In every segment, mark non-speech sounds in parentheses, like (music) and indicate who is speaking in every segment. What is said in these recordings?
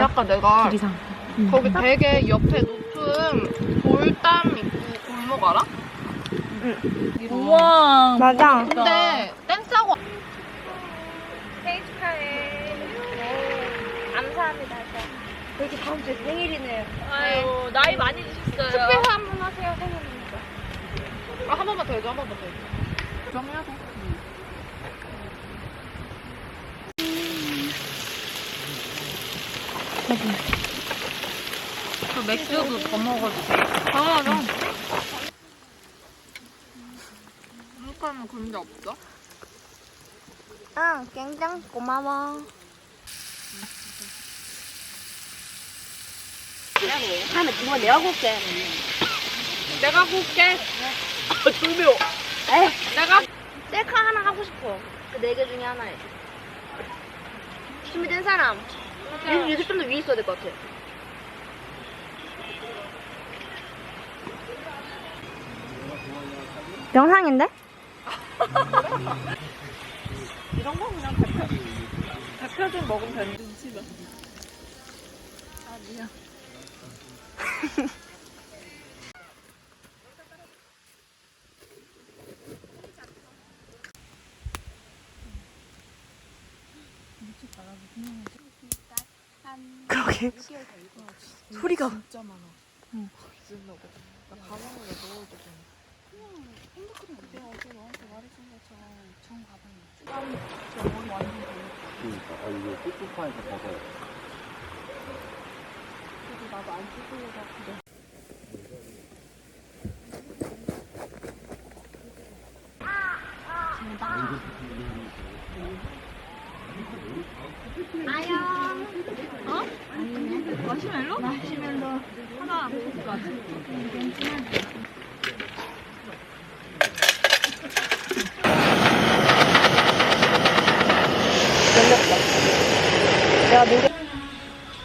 Speaker 1: 아까 내가
Speaker 2: 길이상.
Speaker 1: 거기 되게 옆에 높은 돌담 있고 골목 알아?
Speaker 2: 우와.
Speaker 3: 맞아.
Speaker 1: 근데 댄스하고
Speaker 3: 생일 축하해. 감사합니다. 되게 다음 주에 생일이네요.
Speaker 2: 아유, 나이 많이 드셨어요.
Speaker 3: 투표 한번 하세요. 생일이니까.
Speaker 1: 아, 한 번만 더 해줘 한 번만 더 해줘 정해야 돼
Speaker 2: 그 맥주도 더 먹어도 돼.
Speaker 1: 당연하죠 물가는 그런 게 없어?
Speaker 3: 응, 굉장히 고마워. 다음에 이거 내가 볼게.
Speaker 1: 내가 볼게
Speaker 2: 졸려.
Speaker 3: 에이, 내가 셀카 하나 하고 싶어. 그 네 개 중에 하나에. 준비된 사람. 여기, 여기 좀 더 위에 있어야 될 것 같아. 영상인데? (laughs)
Speaker 1: 이런 거 그냥 대표 대표 좀 먹으면 되는데 집에 (laughs)
Speaker 3: 그러게. 소리가.
Speaker 1: 진짜 많아 응 쓰려고 나 가방에 넣어줘 그냥 어제 너한테 말해준 것처럼 정 가방에 저 머리 완전
Speaker 4: 그러니까 아 이거 벗어요.
Speaker 1: 그래도 나도 안 찍으려고 그래
Speaker 2: 마시멜로? 마시멜로. 하나 먹을 것 같아.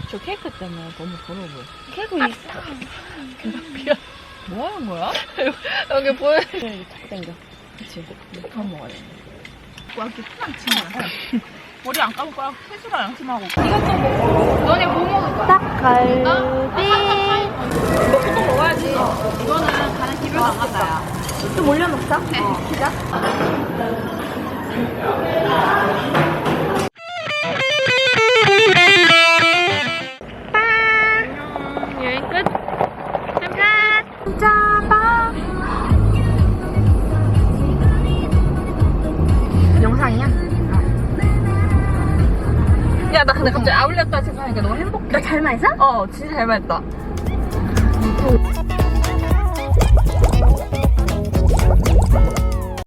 Speaker 2: 저 케이크 때문에 너무 더러워 보여.
Speaker 3: 케이크 있어. (laughs)
Speaker 2: 뭐 하는 거야?
Speaker 1: 여기 보여
Speaker 2: 이게 탁 땡겨. 그치? 이렇게 한 먹어야 돼. 와, 이렇게 그냥 치는 머리 안 감을 거야. 세수랑 양심하고.
Speaker 1: 너네 뭐 먹을 거야?
Speaker 3: 닭갈비.
Speaker 1: 먹고 또 먹어야지 이거는 가는 기별도 안 간다 야
Speaker 3: 좀 올려놓자. 피자.
Speaker 1: 여행
Speaker 3: 끝짜
Speaker 2: 근데 갑자기 아울렛다 생각하니까 너무 행복해.
Speaker 3: 너잘 마셔?
Speaker 2: 어, 진짜 잘 맞다.